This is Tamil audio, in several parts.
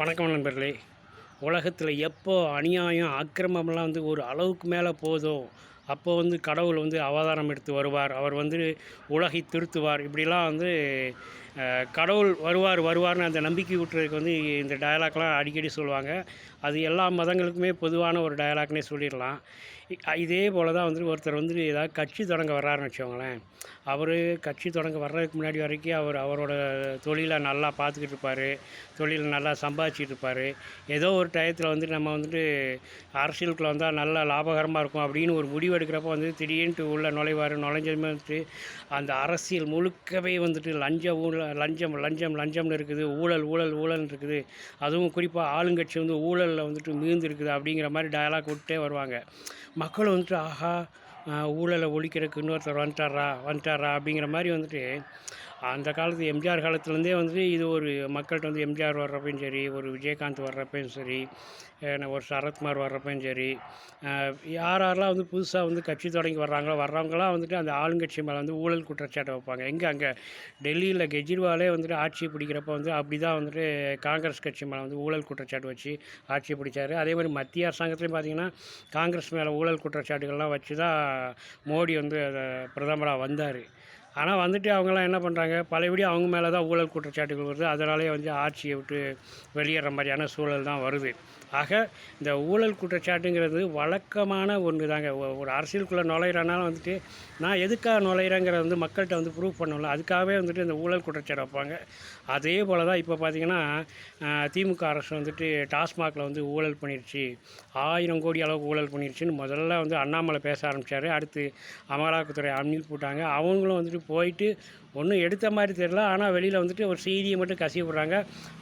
வணக்கம் நண்பர்களே. உலகத்தில் எப்போ அநியாயம் அக்கிரமம்லாம் வந்து ஒரு அளவுக்கு மேலே போதோ அப்போ வந்து கடவுள் வந்து அவதாரம் எடுத்து வருவார். அவர் வந்து உலகை திருத்துவார். இப்படிலாம் வந்து கடவுள் வருவார் வருவார்னு அந்த நம்பிக்கை விட்டுறதுக்கு வந்து இந்த டயலாக்லாம் அடிக்கடி சொல்லுவாங்க. அது எல்லா மதங்களுக்குமே பொதுவான ஒரு டயலாக்னே சொல்லிடலாம். இதே போல் தான் வந்துட்டு ஒருத்தர் வந்துட்டு ஏதாவது கட்சி தொடங்க வர்றாருன்னு வச்சுக்கோங்களேன். அவர் கட்சி தொடங்க வர்றதுக்கு முன்னாடி வரைக்கும் அவர் அவரோட தொழிலை நல்லா பார்த்துக்கிட்டு இருப்பார். தொழில் நல்லா சம்பாதிச்சிட்டு இருப்பார். ஏதோ ஒரு டயத்தில் வந்து நம்ம வந்துட்டு அரசியலுக்குள்ளே வந்தால் நல்லா லாபகரமாக இருக்கும் அப்படின்னு ஒரு முடிவு எடுக்கிறப்ப வந்து திடீர்னுட்டு உள்ள நுழைவார். நுழைஞ்சதுமே வந்துட்டு அந்த அரசியல் முழுக்கவே வந்துட்டு லஞ்ச ஊழல் லஞ்சம் லஞ்சம் லஞ்சம்னு இருக்குது. ஊழல் ஊழல் ஊழல்னு இருக்குது. அதுவும் குறிப்பாக ஆளுங்கட்சி வந்து ஊழல் ஊழலில் வந்துட்டு மிகுந்து இருக்குது அப்படிங்கிற மாதிரி டயலாக் விட்டே வருவாங்க. மக்கள் வந்துட்டு ஆஹா ஊழலை ஒழிக்கிறதுக்கு இன்னொருத்தர் வந்துட்டாரா வந்துட்டாரா? அப்படிங்கிற மாதிரி வந்துட்டு அந்த காலத்து எம்ஜிஆர் காலத்துலேருந்தே வந்துட்டு இது ஒரு மக்கள்கிட்ட வந்து எம்ஜிஆர் வர்றப்பையும் சரி ஒரு விஜயகாந்த் வர்றப்பையும் சரி ஒரு சரத்குமார் வர்றப்பையும் சரி யார் யாரெல்லாம் வந்து புதுசாக வந்து கட்சி தொடங்கி வர்றாங்களோ வர்றவங்களாம் வந்துட்டு அந்த ஆளுங்கட்சி மேலே வந்து ஊழல் குற்றச்சாட்டை வைப்பாங்க. எங்கே அங்கே? டெல்லியில் கெஜ்ரிவாலே வந்துட்டு ஆட்சி பிடிக்கிறப்ப வந்து அப்படி தான் வந்துட்டு காங்கிரஸ் கட்சி மேலே வந்து ஊழல் குற்றச்சாட்டு வச்சு ஆட்சி பிடிச்சார். அதே மாதிரி மத்திய அரசாங்கத்துலேயும் பார்த்தீங்கன்னா காங்கிரஸ் மேலே ஊழல் குற்றச்சாட்டுகள்லாம் வச்சு தான் மோடி வந்து அதை பிரதமராக வந்தார். ஆனால் வந்துட்டு அவங்கெல்லாம் என்ன பண்ணுறாங்க பழையபடி அவங்க மேலே தான் ஊழல் குற்றச்சாட்டுகள் வருது. அதனாலே வந்து ஆட்சியை விட்டு வெளியேற மாதிரியான சூழல் தான் வருது. ஆக இந்த ஊழல் குற்றச்சாட்டுங்கிறது வழக்கமான ஒன்று தாங்க ஒரு அரசியலுக்குள்ளே நுழையிறனால வந்துட்டு நான் எதுக்காக நுழையிறேங்கிறத வந்து மக்கள்கிட்ட வந்து ப்ரூவ் பண்ணல அதுக்காகவே வந்துட்டு இந்த ஊழல் குற்றச்சாட்டு வைப்பாங்க. அதே போல் தான் இப்போ பார்த்தீங்கன்னா திமுக அரசு வந்துட்டு டாஸ்மாகில் வந்து ஊழல் பண்ணிருச்சு. ஆயிரம் கோடி அளவுக்கு ஊழல் பண்ணிருச்சுன்னு முதல்ல வந்து அண்ணாமலை பேச ஆரம்பித்தார் அடுத்து அமலாக்கத்துறை அணில் போட்டாங்க. அவங்களும் வந்துட்டு போயிட்டு ஒன்றும் எடுத்த மாதிரி தெரியல. ஆனால் வெளியில் வந்துட்டு ஒரு செய்தியை மட்டும் கசிய விட்றாங்க.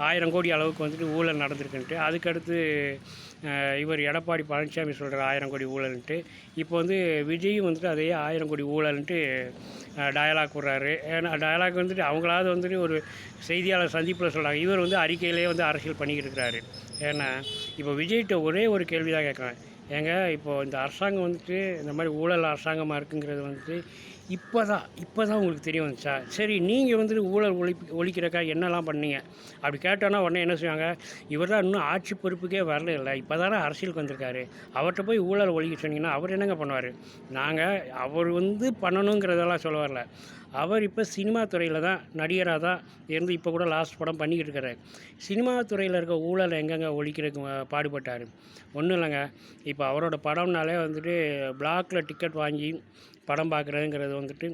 ஆயிரம் கோடி அளவுக்கு வந்துட்டு ஊழல் நடந்திருக்குன்ட்டு. அதுக்கடுத்து இவர் எடப்பாடி பழனிசாமி சொல்கிற ஆயிரம் கோடி ஊழல்ன்ட்டு. இப்போ வந்து விஜயும் வந்துட்டு அதே ஆயிரம் கோடி ஊழல்ன்ட்டு டயலாக் விட்றாரு ஏன்னா டயலாக் வந்துட்டு அவங்களாவது வந்துட்டு ஒரு செய்தியாளர் சந்திப்பில் சொல்கிறாங்க இவர் வந்து அறிக்கையிலே வந்து அரசியல் பண்ணிக்கிட்டு இருக்கிறாரு. ஏன்னா இப்போ விஜய்கிட்ட ஒரே ஒரு கேள்வி தான் கேட்குறேன். ஏங்க இப்போது இந்த அரசாங்கம் வந்துட்டு இந்த மாதிரி ஊழல் அரசாங்கமாக இருக்குங்கிறது வந்துட்டு இப்போ தான் இப்போ தான் உங்களுக்கு தெரிய வந்துச்சா சரி நீங்கள் வந்துட்டு ஊழல் ஒழி ஒழிக்கிறக்கா என்னெல்லாம் பண்ணீங்க? அப்படி கேட்டோன்னா உடனே என்ன செய்வாங்க? இவர் தான் இன்னும் ஆட்சி பொறுப்புக்கே வரல இல்லை இப்போ தானே அரசியலுக்கு வந்திருக்காரு. அவர்கிட்ட போய் ஊழல் ஒழிக்க சொன்னீங்கன்னா அவர் என்னங்க பண்ணுவார்? நாங்கள் அவர் வந்து பண்ணணுங்கிறதெல்லாம் சொல்ல வரல. அவர் இப்போ சினிமா துறையில் தான் நடிகராக தான் இருந்து இப்போ கூட லாஸ்ட் படம் பண்ணிக்கிட்டு இருக்கிறார் சினிமா துறையில் இருக்க ஊழல் எங்கெங்க ஒழிக்கிறதுக்கு பாடுபட்டார்? ஒன்றும் இல்லைங்க. இப்போ அவரோட படம்னாலே வந்துட்டு பிளாக்ல டிக்கெட் வாங்கி படம் பார்க்குறதுங்கிறது வந்துட்டு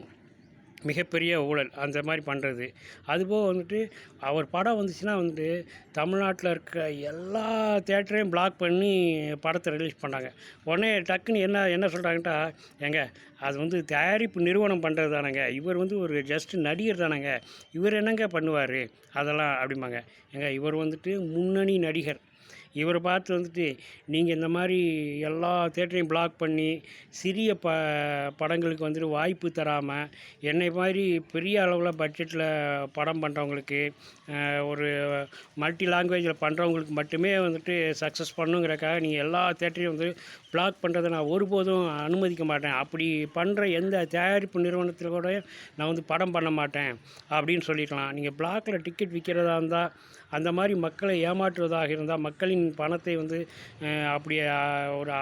மிகப்பெரிய ஊழல் அந்த மாதிரி பண்ணுறது அதுபோக வந்துட்டு அவர் படம் வந்துச்சுன்னா வந்துட்டு தமிழ்நாட்டில் இருக்க எல்லா தேட்டரையும் பிளாக் பண்ணி படத்தை ரிலீஸ் பண்ணாங்க. உடனே டக்குன்னு என்ன என்ன சொல்கிறாங்கட்டா ஏங்க அது வந்து தயாரிப்பு நிறுவனம் பண்ணுறது தானேங்க. இவர் வந்து ஒரு ஜஸ்ட் நடிகர் தானேங்க. இவர் என்னங்க பண்ணுவார்? அதெல்லாம் அப்படிம்பாங்க. ஏங்க இவர் வந்துட்டு முன்னணி நடிகர். இவரை பார்த்து வந்துட்டு நீங்கள் இந்த மாதிரி எல்லா தேட்டரையும் பிளாக் பண்ணி சிறிய ப படங்களுக்கு வந்துட்டு வாய்ப்பு தராமல் என்னை மாதிரி பெரிய அளவில் பட்ஜெட்டில் படம் பண்ணுறவங்களுக்கு ஒரு மல்டி லாங்குவேஜில் பண்ணுறவங்களுக்கு மட்டுமே வந்துட்டு சக்ஸஸ் பண்ணுங்கிறக்காக நீங்கள் எல்லா தேட்டரையும் வந்து பிளாக் பண்ணுறதை நான் ஒருபோதும் அனுமதிக்க மாட்டேன். அப்படி பண்ணுற எந்த தயாரிப்பு நிறுவனத்தில் கூட நான் வந்து படம் பண்ண மாட்டேன். அப்படின்னு சொல்லிக்கலாம். நீங்கள் பிளாக்கில் டிக்கெட் விற்கிறதா இருந்தால் அந்த மாதிரி மக்களை ஏமாற்றுவதாக இருந்தால் மக்களின் பணத்தை வந்து அப்படி ஒரு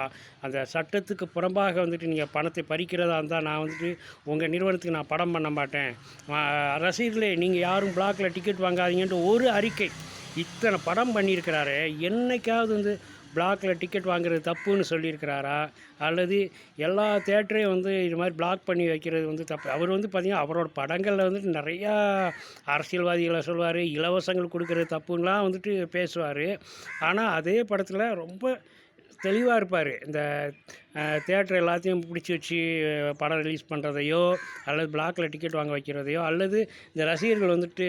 அந்த சட்டத்துக்கு புறம்பாக வந்துட்டு நீங்கள் பணத்தை பறிக்கிறதா இருந்தால் நான் வந்துட்டு உங்கள் நிறுவனத்துக்கு நான் படம் பண்ண மாட்டேன். அஹ், ரசிகர்களே நீங்கள் யாரும் பிளாக்கில் டிக்கெட் வாங்காதீங்கன்ட்டு ஒரு அறிக்கை. இத்தனை படம் பண்ணியிருக்கிறாரு என்னைக்காவது வந்து பிளாக்கில் டிக்கெட் வாங்குறது தப்புன்னு சொல்லியிருக்கிறாரா? அல்லது எல்லா தேட்டரையும் வந்து இது மாதிரி பிளாக் பண்ணி வைக்கிறது வந்து தப்பு. அவர் வந்து பார்த்திங்கன்னா அவரோட படங்களில் வந்துட்டு நிறையா அரசியல்வாதிகளை சொல்லுவார் இலவசங்கள் கொடுக்குறது தப்புங்களாம் வந்துட்டு பேசுவார். ஆனால் அதே படத்தில் ரொம்ப தெளிவாக இருப்பார். இந்த தேட்டர் எல்லாத்தையும் பிடிச்சி வச்சு படம் ரிலீஸ் பண்ணுறதையோ அல்லது பிளாக்கில் டிக்கெட் வாங்க வைக்கிறதையோ அல்லது இந்த ரசிகர்கள் வந்துட்டு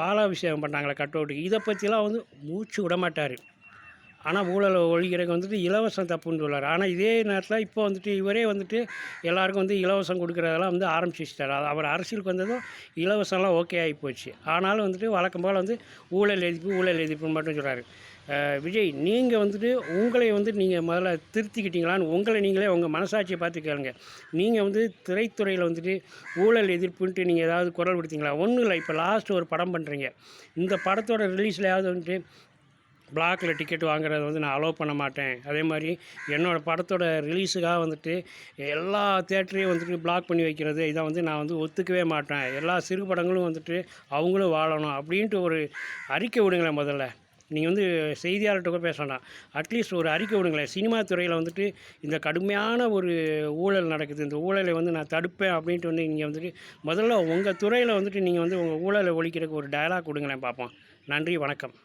பாலாபிஷேகம் பண்ணாங்களே கட் அவுட்டுக்கு. இதை பற்றிலாம் வந்து மூச்சு விட மாட்டார். ஆனால் ஊழல் ஒழிக்கிறதுக்கு வந்துட்டு இலவசம் தப்புன்னு சொல்லார் ஆனால் இதே நேரத்தில் இப்போ வந்துட்டு இவரே வந்துட்டு எல்லாருக்கும் வந்து இலவசம் கொடுக்குறதெல்லாம் வந்து ஆரம்பிச்சு அது அவர் அரசியலுக்கு வந்ததும் இலவசம்லாம் ஓகே ஆகி போச்சு. ஆனாலும் வந்துட்டு வழக்கம் போல் வந்து ஊழல் எதிர்ப்பு ஊழல் எதிர்ப்புன்னு மட்டும் சொல்கிறாரு விஜய் நீங்கள் வந்துட்டு உங்களை வந்து நீங்கள் முதல்ல திருத்திக்கிட்டீங்களான்னு உங்களை நீங்களே உங்கள் மனசாட்சியை பார்த்து கேளுங்க. நீங்கள் வந்து திரைத்துறையில் வந்துட்டு ஊழல் எதிர்ப்புன்ட்டு நீங்கள் ஏதாவது குரல் கொடுத்தீங்களா? ஒன்றும் இல்லை. இப்போ லாஸ்ட் ஒரு படம் பண்ணுறீங்க இந்த படத்தோட ரிலீஸ்லையாவது வந்துட்டு பிளாக்ல டிக்கெட் வாங்குறத வந்து நான் அலோவ் பண்ண மாட்டேன். அதே மாதிரி என்னோடய படத்தோட ரிலீஸுக்காக வந்துட்டு எல்லா தேட்டரையும் வந்துட்டு பிளாக் பண்ணி வைக்கிறது இதை வந்து நான் வந்து ஒத்துக்கவே மாட்டேன். எல்லா சிறு படங்களும் வந்துட்டு அவங்களும் வாழணும் அப்படின்ட்டு ஒரு அறிக்கை விடுங்களேன் முதல்ல. நீங்கள் வந்து செய்தியாளர்கிட்ட கூட பேச வேண்டாம் அட்லீஸ்ட் ஒரு அறிக்கை விடுங்களேன். சினிமா துறையில் வந்துட்டு இந்த கடுமையான ஒரு ஊழல் நடக்குது. இந்த ஊழலை வந்து நான் தடுப்பேன் அப்படின்ட்டு வந்து நீங்கள் வந்துட்டு முதல்ல உங்கள் துறையில் வந்துட்டு நீங்கள் வந்து உங்கள் ஊழலை ஒழிக்கிறதுக்கு ஒரு டயலாக் கொடுங்களேன் பார்ப்போம் நன்றி வணக்கம்.